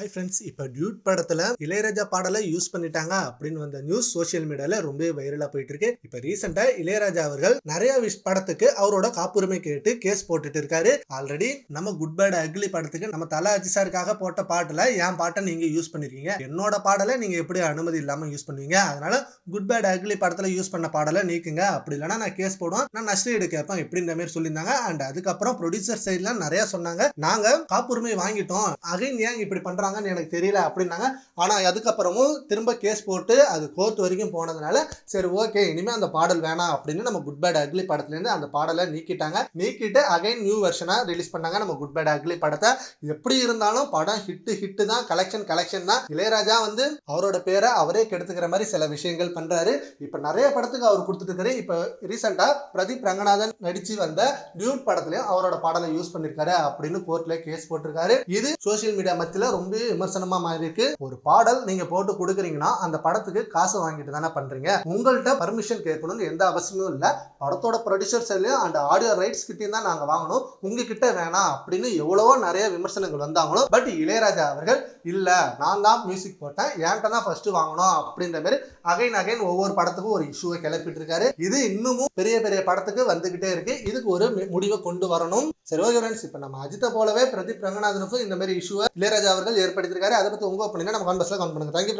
Hi friends இப்போ Dude படத்தில் இளையராஜா பாடலை யூஸ் பண்ணிட்டாங்க அப்படின்னு வந்த நியூஸ் சோஷியல் மீடியால ரொம்ப வைரலாக போயிட்டு இருக்கு இப்போ ரீசெண்டாக இளையராஜா அவர்கள் நிறைய விஷ் படத்துக்கு அவரோட காப்புரிமை கேட்டு கேஸ் போட்டுட்டு இருக்காரு. ஆல்ரெடி நம்ம குட் பேட் அக்லி படத்துக்கு நம்ம தல அஜி சாருக்காக போட்ட பாட்டில் என் பாட்டை நீங்கள் யூஸ் பண்ணிருக்கீங்க. என்னோட பாடலை நீங்கள் எப்படி அனுமதி இல்லாமல் யூஸ் பண்ணுவீங்க? அதனால குட் பேட் அக்லி படத்தில் யூஸ் பண்ண பாடலை நீக்குங்க. அப்படி இல்லைன்னா நான் கேஸ் போடுவேன். நான் நஷ்டஈடு கேட்பேன் எப்படின்ற மாதிரி சொல்லியிருந்தாங்க. அண்ட் அதுக்கப்புறம் ப்ரொடியூசர் சைட்லாம் நிறைய சொன்னாங்க. நாங்கள் காப்புரிமை வாங்கிட்டோம். அகைன் ஏன் இப்படி பண்றாங்கன்னு எனக்கு தெரியல அப்படின்னாங்க. ஆனால் அதுக்கப்புறமும் திரும்ப கேஸ் போட்டு அது கோர்ட் வரைக்கும் போனதுனால சரி ஓகே இனிமேல் அந்த பாடல் வேணாம் அப்படின்னு நம்ம குட் பேட் அக்லி படத்துலேருந்து அந்த பாடலை நீக்கிட்டாங்க. நீக்கிட்டு அகைன் நியூ வெர்ஷனாக ரிலீஸ் பண்ணாங்க நம்ம குட் பேட் அக்லி படத்தை. எப்படி இருந்தாலும் படம் ஹிட்டு ஹிட்டு தான் கலெக்ஷன் கலெக்ஷன் தான். இளையராஜா வந்து அவரோட பேரை அவரே கெடுத்துக்கிற மாதிரி சில விஷயங்கள் பண்ணுறாரு இப்போ நிறைய படத்துக்கு அவர் கொடுத்துட்டு இருக்காரு இப்போ ரீசெண்டாக பிரதீப் ரங்கநாதன் நடிச்சு வந்த நியூட் படத்துலையும் அவரோட பாடலை யூஸ் பண்ணியிருக்காரு அப்படின்னு கோர்ட்டில் கேஸ் போட்டிருக்காரு. இது சோசியல் மீடியா மத்தியில் ரொம்ப விமர்சனமா மாறி இருக்கு. ஒரு பாடல் நீங்க போட்டு கொடுக்குறீங்கன்னா அந்த படத்துக்கு காசு வாங்கிட்டு தானே பண்றீங்க. உங்கள்கிட்ட பர்மிஷன் கேட்கணும்னு எந்த அவசியமும் இல்ல. படத்தோட ப்ரொடியூசர் சைட்லயும் அந்த ஆடியோ ரைட்ஸ் கிட்டயும் தான் நாங்க வாங்கணும். உங்ககிட்ட வேணாம் அப்படின்னு எவ்வளவோ நிறைய விமர்சனங்கள் வந்தாங்களோ பட் இளையராஜா அவர்கள் இல்ல நான் தான் மியூசிக் போட்டேன். என்கிட்ட தான் ஃபர்ஸ்ட் வாங்கணும். அப்படின்ற மாதிரி அகைன் அகைன் ஒவ்வொரு படத்துக்கும் ஒரு இஷ்யூவை கிளப்பிட்டு இருக்காரு இது இன்னமும் பெரிய பெரிய படத்துக்கு வந்துகிட்டே இருக்கு. இதுக்கு ஒரு முடிவை கொண்டு வரணும். சரி ஓகே இப்போ நம்ம அஜித்தை போலவே பிரதீப் ரங்கநாதனுக்கும் இந்த மாதிரி இஷ்யூவை இளையராஜா அவர்கள் ஏற்படுத்தியிருக்காரு. அதை பத்தி உங்க ஒப்பீனியன் நம்ம கான்பஸ்ல கவுண்ட் பண்ணுங்க. தேங்க்யூ